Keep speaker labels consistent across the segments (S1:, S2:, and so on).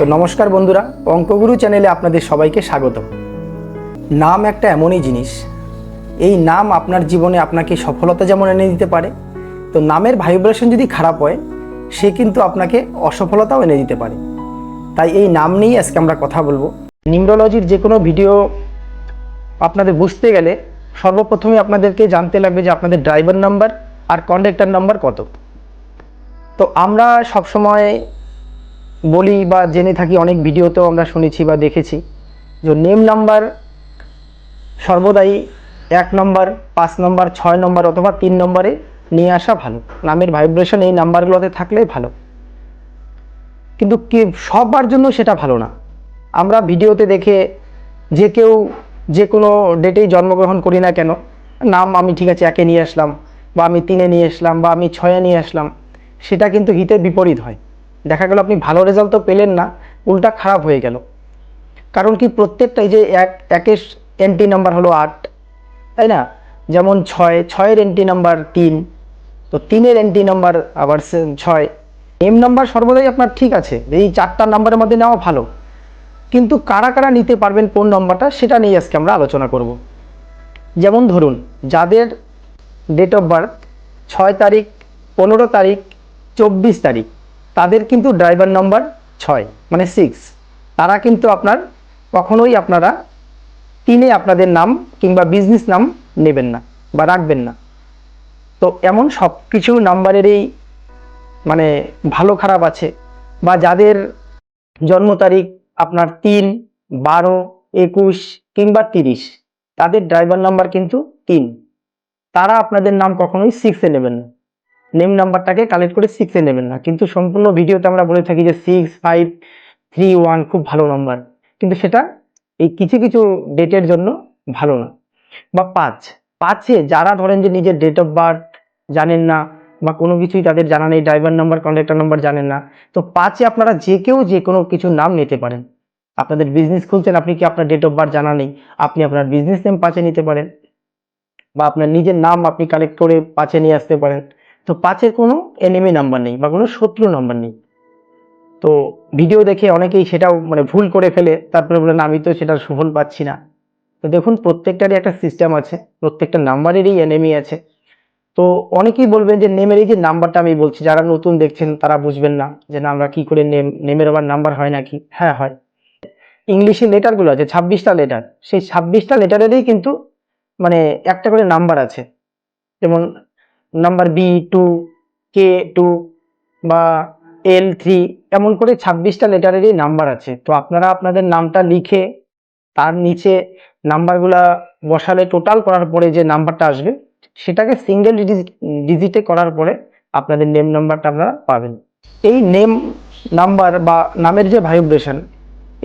S1: তো নমস্কার বন্ধুরা, অঙ্কগুরু চ্যানেলে আপনাদের সবাইকে স্বাগত নাম একটা এমনই জিনিস, এই নাম আপনার জীবনে আপনাকে সফলতা যেমন এনে দিতে পারে, তো নামের ভাইব্রেশন যদি খারাপ হয়, সে কিন্তু আপনাকে অসফলতাও এনে দিতে পারে। তাই এই নাম নিয়েই আজকে আমরা কথা বলব। নিউরোলজির যে কোনো ভিডিও আপনাদের বুঝতে গেলে সর্বপ্রথমে আপনাদেরকে জানতে লাগবে যে আপনাদের ড্রাইভার নাম্বার আর কন্ডাক্টার নাম্বার কত। তো আমরা সবসময় বলি বা জেনে থাকি, অনেক ভিডিওতেও আমরা শুনেছি বা দেখেছি যে নেম নাম্বার সর্বদাই এক নম্বর পাঁচ নম্বর ছয় নম্বর অথবা তিন নম্বরে নিয়ে আসা ভালো। নামের ভাইব্রেশন এই নাম্বারগুলোতে থাকলেই ভালো। কিন্তু কে সবার জন্য সেটা ভালো না। আমরা ভিডিওতে দেখে যে কেউ যে কোনো ডেটেই জন্মগ্রহণ করি না কেন, নাম আমি ঠিক আছে একে নিয়ে আসলাম বা আমি তিনে নিয়ে আসলাম বা আমি ছয়ে নিয়ে আসলাম, সেটা কিন্তু হিতে বিপরীত হয়। দেখা গেল আপনি ভালো রেজাল্ট তো পেলেন না, উল্টা খারাপ হয়ে গেল। কারণ কি প্রত্যেকটাই যে এক, একের এন্ট্রি নাম্বার হলো আট, তাই না? যেমন ছয়, ছয়ের এন্ট্রি নাম্বার তিন, তো তিনের এন্ট্রি নাম্বার আবার ছয়। এম নাম্বার সর্বদাই আপনার ঠিক আছে, এই চারটা নাম্বারের মধ্যে নেওয়া ভালো। কিন্তু কারা কারা নিতে পারবেন কোন নম্বরটা সেটা নিয়ে আজকে আমরা আলোচনা করব। যেমন ধরুন, যাদের ডেট অফ বার্থ ছয় তারিখ, পনেরো তারিখ, চব্বিশ তারিখ তাদের কিন্তু ড্রাইভার নম্বর ছয় মানে সিক্স তারা কিন্তু আপনার কখনোই আপনারা তিনে আপনাদের নাম কিংবা বিজনেস নাম নেবেন না বা রাখবেন না। তো এমন সব কিছু নাম্বারেরই মানে ভালো খারাপ আছে বা যাদের জন্ম তারিখ আপনার তিন, বারো, একুশ কিংবা তিরিশ, তাদের ড্রাইভার নাম্বার কিন্তু তিন। তারা আপনাদের নাম কখনোই সিক্সে নেবেন না। নেম নাম্বারটাকে কালেক্ট করে সিক্সে নেবেন না। কিন্তু সম্পূর্ণ ভিডিওতে আমরা বলে থাকি যে সিক্স ফাইভ থ্রি ওয়ান খুব ভালো নাম্বার কিন্তু সেটা এই কিছু কিছু ডেটের জন্য ভালো না। বা পাঁচ। পাঁচে যারা ধরেন যে নিজের ডেট অফ বার্থ জানেন না বা কোনো কিছুই তাদের জানা নেই ড্রাইভার নাম্বার কন্ডাক্টর নাম্বার জানেন না, তো পাঁচে আপনারা যে কেউ যে কোনো কিছু নাম নিতে পারেন। আপনাদের বিজনেস খুলছেন, আপনি কি আপনার ডেট অফ বার্থ জানা নেই? আপনি আপনার বিজনেস নেম পাঁচে নিতে পারেন। বা আপনার নিজের নাম আপনি কালেক্ট করে পাঁচে নিয়ে আসতে পারেন। তো পাঁচের কোনো এনিমি নাম্বার নেই বা কোনো শত্রু নাম্বার নেই। তো ভিডিও দেখে অনেকেই সেটাও মানে ভুল করে ফেলে, তারপরে বলেন আমি তো সেটার সুফল পাচ্ছি না। তো দেখুন, প্রত্যেকটারই একটা সিস্টেম আছে, প্রত্যেকটা নাম্বারেরই এনিমি আছে। তো অনেকেই বলবেন যে নেমের এই যে নাম্বারটা আমি বলছি, যারা নতুন দেখছেন, তারা বুঝবেন না যে, না, আমরা কি করে নেম নেমের আবার নাম্বার হয় নাকি? হ্যাঁ হয়। ইংলিশে লেটারগুলো আছে, ছাব্বিশটা লেটার সেই ছাব্বিশটা লেটারেরই কিন্তু মানে একটা করে নাম্বার আছে। যেমন number B two, K two বা এল থ্রি, এমন করে ছাব্বিশটা লেটারেরই নাম্বার আছে। তো আপনারা আপনাদের নামটা লিখে তার নিচে নাম্বারগুলা বসালে টোটাল করার পরে যে নাম্বারটা আসবে, সেটাকে সিঙ্গেল ডিজিটে করার পরে আপনাদের নেম নাম্বারটা আপনারা পাবেন। এই নেম নাম্বার বা নামের যে ভাইব্রেশন,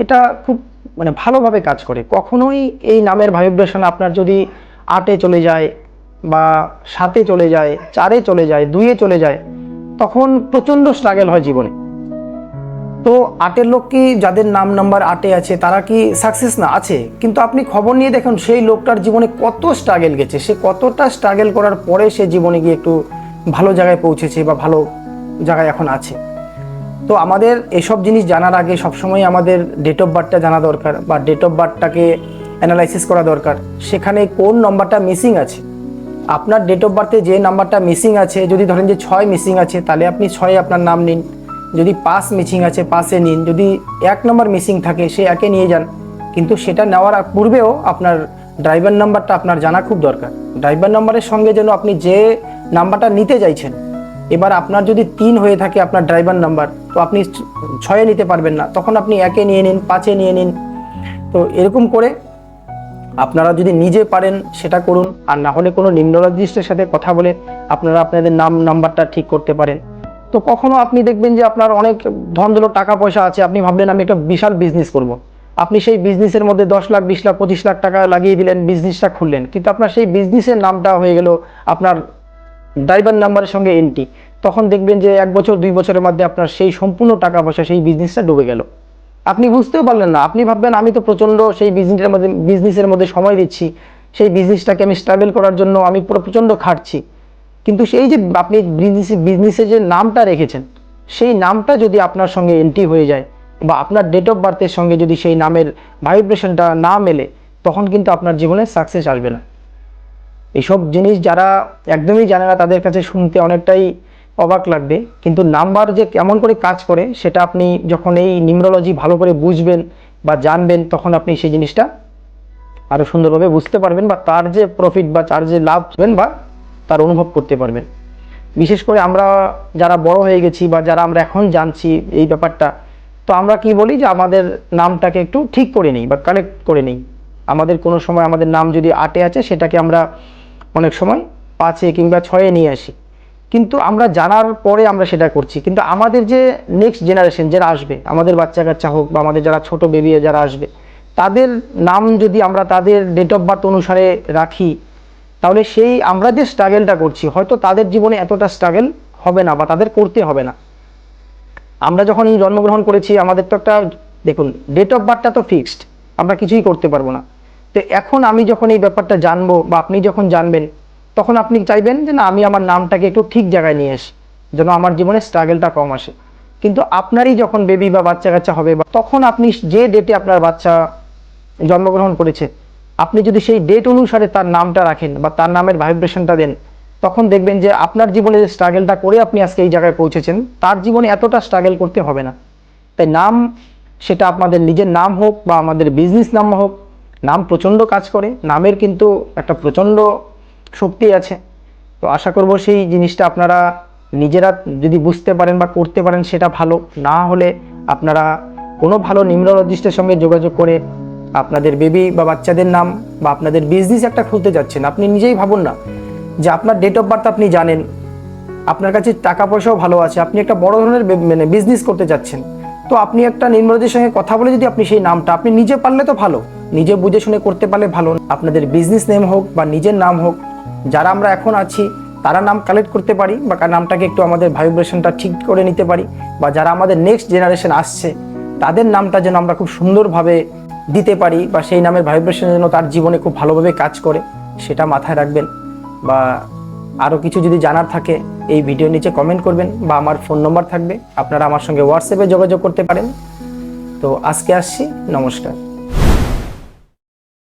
S1: এটা খুব মানে ভালোভাবে কাজ করে। কখনোই এই নামের ভাইব্রেশন আপনার যদি আটে চলে যায় বা সাতে চলে যায়, চারে চলে যায়, দুইয়ে চলে যায়, তখন প্রচণ্ড স্ট্রাগল হয় জীবনে। তো আটের লোক কি যাদের নাম নাম্বার আটে আছে, তারা কি সাকসেস না? আছে। কিন্তু আপনি খবর নিয়ে দেখুন, সেই লোকটার জীবনে কত স্ট্রাগেল গেছে। সে কতটা স্ট্রাগেল করার পরে সে জীবনে গিয়ে একটু ভালো জায়গায় পৌঁছেছে বা ভালো জায়গায় এখন আছে। তো আমাদের এসব জিনিস জানার আগে সবসময় আমাদের ডেট অফ বার্থটা জানা দরকার বা ডেট অফ বার্থটাকে অ্যানালাইসিস করা দরকার। সেখানে কোন নম্বরটা মিসিং আছে? আপনার ডেট অফ বার্থে যে নাম্বারটা মিসিং আছে, যদি ধরেন যে ছয় মিসিং আছে, তাহলে আপনি ছয় আপনার নাম নিন। যদি পাঁচ মিসিং আছে, পাঁচে নিন। যদি এক নম্বর মিসিং থাকে, সে একে নিয়ে যান। কিন্তু সেটা নেওয়ার পূর্বেও আপনার ড্রাইভার নাম্বারটা আপনার জানা খুব দরকার। ড্রাইভার নাম্বারের সঙ্গে যেন আপনি যে নাম্বারটা নিতে চাইছেন, এবার আপনার যদি তিন হয়ে থাকে আপনার ড্রাইভার নাম্বার তো আপনি ছয়ে নিতে পারবেন না। তখন আপনি একে নিয়ে নিন, পাঁচে নিয়ে নিন। তো এরকম করে আপনারা যদি নিজে পারেন সেটা করুন। আর না হলে কোনো নিম্নোলজিস্টের সাথে কথা বলে আপনারা আপনাদের নাম, নাম্বারটা ঠিক করতে পারেন। তো কখনো আপনি দেখবেন যে আপনার অনেক ধন দৌলত টাকা পয়সা আছে, আপনি ভাবলেন আমি একটা বিশাল বিজনেস করব। আপনি সেই বিজনেসের মধ্যে দশ লাখ, বিশ লাখ, পঁচিশ লাখ টাকা লাগিয়ে দিলেন বিজনেসটা খুললেন। কিন্তু আপনার সেই বিজনেসের নামটা হয়ে গেল আপনার ড্রাইভার নাম্বারের সঙ্গে এন্ট্রি তখন দেখবেন যে এক বছর, দুই বছরের মধ্যে আপনার সেই সম্পূর্ণ টাকা পয়সা সেই বিজনেসটা ডুবে গেল। আপনি বুঝতেও পারলেন না। আপনি ভাববেন, আমি তো প্রচণ্ড সেই বিজনেসের মধ্যে বিজনেসের মধ্যে সময় দিচ্ছি। সেই বিজনেসটাকে আমি স্ট্রাগল করার জন্য আমি পুরো প্রচণ্ড খাটছি। কিন্তু সেই যে আপনি বিজনেসে বিজনেসে যে নামটা রেখেছেন, সেই নামটা যদি আপনার সঙ্গে এন্ট্রি হয়ে যায় বা আপনার ডেট অফ বার্থের সঙ্গে যদি সেই নামের ভাইব্রেশনটা না মেলে, তখন কিন্তু আপনার জীবনে সাকসেস আসবে না। এইসব জিনিস যারা একদমই জানে না, তাদের কাছে শুনতে অনেকটাই অবাক লাগবে। কিন্তু নাম্বার যে কেমন করে কাজ করে, সেটা আপনি যখন এই নিউমরোলজি ভালো করে বুঝবেন বা জানবেন, তখন আপনি সেই জিনিসটা আরও সুন্দরভাবে বুঝতে পারবেন বা তার যে প্রফিট বা তার যে লাভ হবেন বা তার অনুভব করতে পারবেন। বিশেষ করে আমরা যারা বড় হয়ে গেছি বা যারা আমরা এখন জানছি এই ব্যাপারটা, তো আমরা কি বলি যে আমাদের নামটাকে একটু ঠিক করে নিই বা কালেক্ট করে নিই। আমাদের কোনো সময় আমাদের নাম যদি আটে আছে, সেটাকে আমরা অনেক সময় পাঁচে কিংবা ছয়ে নিয়ে আসি। কিন্তু আমরা জানার পরে আমরা সেটা করছি। কিন্তু আমাদের যে নেক্সট জেনারেশন যারা আসবে, আমাদের বাচ্চা কাচ্চা হোক বা আমাদের যারা ছোট বেবি যারা আসবে, তাদের নাম যদি আমরা তাদের ডেট অফ বার্থ অনুসারে রাখি, তাহলে সেই আমরা যে স্ট্রাগেলটা করছি, হয়তো তাদের জীবনে এতটা স্ট্রাগেল হবে না বা তাদের করতে হবে না। আমরা যখন জন্মগ্রহণ করেছি, আমাদের তো একটা, দেখুন ডেট অফ বার্থটা তো ফিক্সড আমরা কিছুই করতে পারব না। তো এখন আমি যখন এই ব্যাপারটা জানব বা আপনি যখন জানবেন তখন আপনি চাইবেন যে না, আমি আমার নামটাকে একটু ঠিক জায়গায় নিয়ে আসি, যেন আমার জীবনে স্ট্রাগেলটা কম আসে। কিন্তু আপনারই যখন বেবি বা বাচ্চা কাচ্চা হবে বা তখন আপনি যে ডেটে আপনার বাচ্চা জন্মগ্রহণ করেছে, আপনি যদি সেই ডেট অনুসারে তার নামটা রাখেন বা তার নামের ভাইব্রেশনটা দেন, তখন দেখবেন যে আপনার জীবনে যে স্ট্রাগেলটা করে আপনি আজকে এই জায়গায় পৌঁছেছেন, তার জীবনে এতটা স্ট্রাগল করতে হবে না। তাই নাম, সেটা আপনাদের নিজের নাম হোক বা আমাদের বিজনেস নাম হোক, নাম প্রচণ্ড কাজ করে, নামের কিন্তু একটা প্রচণ্ড শক্তি আছে। তো আশা করব সেই জিনিসটা আপনারা নিজেরা যদি বুঝতে পারেন বা করতে পারেন সেটা ভালো। না হলে আপনারা কোনো ভালো নিউমরোলজিস্টের সঙ্গে যোগাযোগ করে আপনাদের বেবি বা বাচ্চাদের নাম বা আপনাদের বিজনেস একটা খুলতে যাচ্ছেন। আপনি নিজেই ভাবুন না যে আপনার ডেট অফ বার্থ আপনি জানেন। আপনার কাছে টাকা পয়সাও ভালো আছে। আপনি একটা বড় ধরনের মানে বিজনেস করতে যাচ্ছেন। তো আপনি একটা নির্মলজির সঙ্গে কথা বলে যদি আপনি সেই নামটা, আপনি নিজে পারলে তো ভালো। নিজে বুঝে শুনে করতে পারলে ভালো। আপনাদের বিজনেস নেম হোক বা নিজের নাম হোক যারা আমরা এখন আছি, তারা নাম কালেক্ট করতে পারি বা নামটাকে একটু আমাদের ভাইব্রেশনটা ঠিক করে নিতে পারি বা যারা আমাদের নেক্সট জেনারেশন আসছে, তাদের নামটা যেন আমরা খুব সুন্দরভাবে দিতে পারি বা সেই নামের ভাইব্রেশন যেন তার জীবনে খুব ভালোভাবে কাজ করে, সেটা মাথায় রাখবেন। বা আরও কিছু যদি জানার থাকে, এই ভিডিও নিচে কমেন্ট করবেন বা আমার ফোন নম্বর থাকবে। আপনারা আমার সঙ্গে হোয়াটসঅ্যাপে যোগাযোগ করতে পারেন। তো আজকে আসছি, নমস্কার।